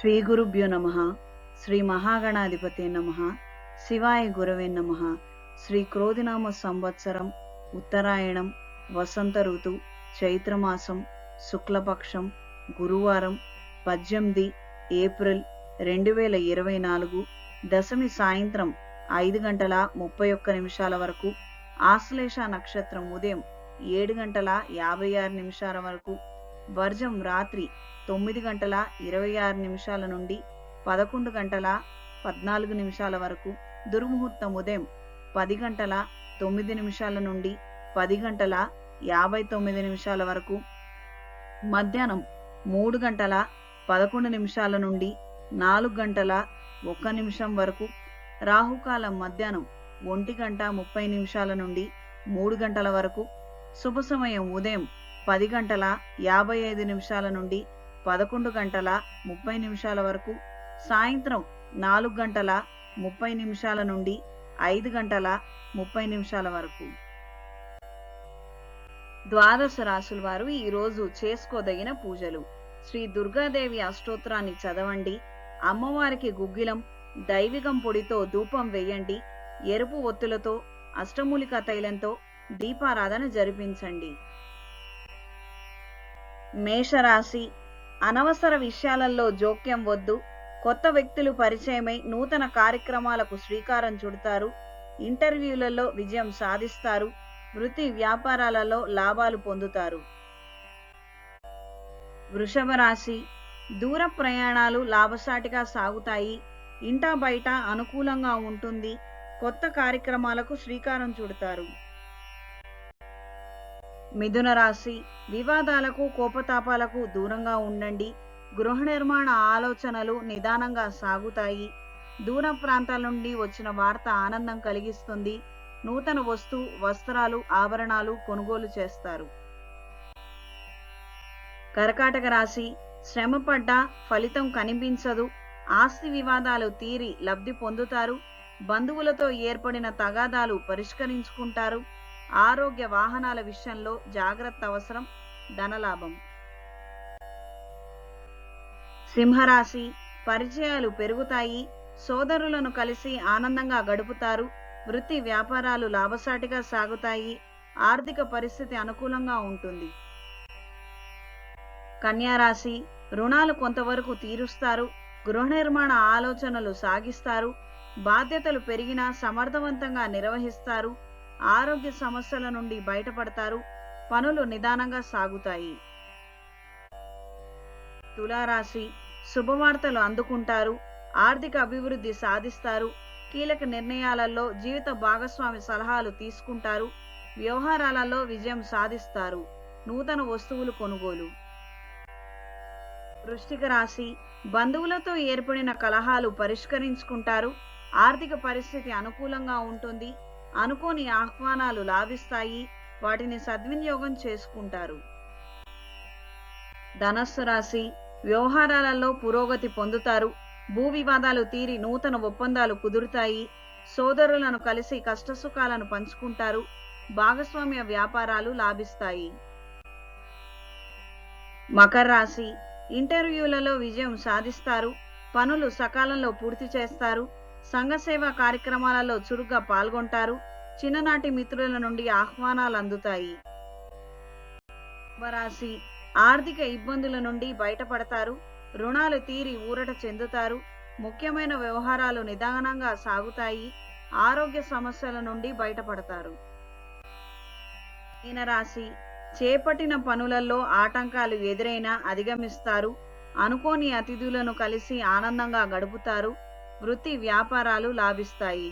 శ్రీ గురుభ్యో నమ శ్రీ మహాగణాధిపతి నమ శివాయ గురవే నమ శ్రీ క్రోధినామ సంవత్సరం ఉత్తరాయణం వసంత ఋతు చైత్రమాసం శుక్లపక్షం గురువారం పద్దెనిమిది ఏప్రిల్ రెండు వేల ఇరవై నాలుగు దశమి సాయంత్రం ఐదు గంటల ముప్పై ఒక్క నిమిషాల వరకు ఆశ్లేష నక్షత్రం ఉదయం ఏడు గంటల యాభై ఆరు నిమిషాల వరకు వర్జం రాత్రి తొమ్మిది గంటల ఇరవై ఆరు నిమిషాల నుండి పదకొండు గంటల పద్నాలుగు నిమిషాల వరకు దుర్ముహూర్తం ఉదయం పది గంటల తొమ్మిది నిమిషాల నుండి పది గంటల యాభై తొమ్మిది నిమిషాల వరకు మధ్యాహ్నం మూడు గంటల పదకొండు నిమిషాల నుండి నాలుగు గంటల ఒక్క నిమిషం వరకు రాహుకాలం మధ్యాహ్నం ఒంటి గంట ముప్పై నిమిషాల నుండి మూడు గంటల వరకు శుభ సమయం ఉదయం పది గంటల యాభై ఐదు నిమిషాల నుండి పదకొండు గంటల ముప్పై నిమిషాల వరకు సాయంత్రం నాలుగు గంటల ముప్పై నిమిషాల నుండి ఐదు గంటల ముప్పై నిమిషాల వరకు. ద్వాదశ రాశుల వారు ఈరోజు చేసుకోదగిన పూజలు. శ్రీ దుర్గాదేవి అష్టోత్తరాన్ని చదవండి. అమ్మవారికి గుగ్గిలం దైవికం పొడితో ధూపం వేయండి. ఎరుపు ఒత్తులతో అష్టమూలిక తైలంతో దీపారాధన జరిపించండి. మేషరాశి అనవసర విషయాలలో జోక్యం వద్దు. కొత్త వ్యక్తులు పరిచయమై నూతన కార్యక్రమాలకు శ్రీకారం చుడతారు. ఇంటర్వ్యూలలో విజయం సాధిస్తారు. వృత్తి వ్యాపారాలలో లాభాలు పొందుతారు. వృషభ రాశి దూర ప్రయాణాలు లాభసాటిగా సాగుతాయి. ఇంటా బయట అనుకూలంగా ఉంటుంది. కొత్త కార్యక్రమాలకు శ్రీకారం చుడతారు. మిథున రాశి. వివాదాలకు కోపతాపాలకు దూరంగా ఉండండి. గృహ నిర్మాణ ఆలోచనలు నిదానంగా సాగుతాయి. దూర ప్రాంతాల నుండి వచ్చిన వార్త ఆనందం కలిగిస్తుంది. నూతన వస్తు వస్త్రాలు ఆభరణాలు కొనుగోలు చేస్తారు. కర్కాటక రాశి. శ్రమపడ్డ ఫలితం కనిపించదు. ఆస్తి వివాదాలు తీరి లబ్ధి పొందుతారు. బంధువులతో ఏర్పడిన తగాదాలు పరిష్కరించుకుంటారు. ఆరోగ్య వాహనాల విషయంలో జాగ్రత్త అవసరం ధనలాభం. సింహరాశి పరిచయాలు పెరుగుతాయి సోదరులను కలిసి ఆనందంగా గడుపుతారు వృత్తి వ్యాపారాలు లాభసాటిగా సాగుతాయి ఆర్థిక పరిస్థితి అనుకూలంగా ఉంటుంది. కన్యారాశి రుణాలు కొంతవరకు తీరుస్తారు గృహ నిర్మాణ ఆలోచనలు సాగిస్తారు బాధ్యతలు పెరిగినా సమర్థవంతంగా నిర్వహిస్తారు ఆరోగ్య సమస్యల నుండి బయటపడతారు. పనులు నిదానంగా సాగుతాయి. తులారాశి శుభవార్తలు అందుకుంటారు. ఆర్థిక అభివృద్ధి సాధిస్తారు. కీలక నిర్ణయాలలో జీవిత భాగస్వామి సలహాలు తీసుకుంటారు. వ్యవహారాలలో విజయం సాధిస్తారు. నూతన వస్తువులు కొనుగోలు. వృష్టిక రాశి బంధువులతో ఏర్పడిన కలహాలు పరిష్కరించుకుంటారు. ఆర్థిక పరిస్థితి అనుకూలంగా ఉంటుంది. అనుకోని ఆహ్వానాలు లాభిస్తాయి. వాటిని సద్వినియోగం చేసుకుంటారు. ధనస్సు రాశి వ్యవహారాలలో పురోగతి పొందుతారు. భూ వివాదాలు తీరి నూతన ఒప్పందాలు కుదురుతాయి. సోదరులను కలిసి కష్టసుఖాలను పంచుకుంటారు. భాగస్వామ్య వ్యాపారాలు లాభిస్తాయి. మకర రాశి ఇంటర్వ్యూలలో విజయం సాధిస్తారు. పనులు సకాలంలో పూర్తి చేస్తారు. సంఘసేవ కార్యక్రమాలలో చురుగ్గా పాల్గొంటారు. చిన్ననాటి మిత్రుల నుండి ఆహ్వానాలు అందుతాయి. కుంభరాశి ఆర్థిక ఇబ్బందుల నుండి బయటపడతారు. రుణాలు తీరి ఊరట చెందుతారు. ముఖ్యమైన వ్యవహారాలు నిదానంగా సాగుతాయి. ఆరోగ్య సమస్యల నుండి బయటపడతారు. మీనరాశి చేపట్టిన పనులలో ఆటంకాలు ఎదురైనా అధిగమిస్తారు. అనుకోని అతిథులను కలిసి ఆనందంగా గడుపుతారు. వృత్తి వ్యాపారాలు లాభిస్తాయి.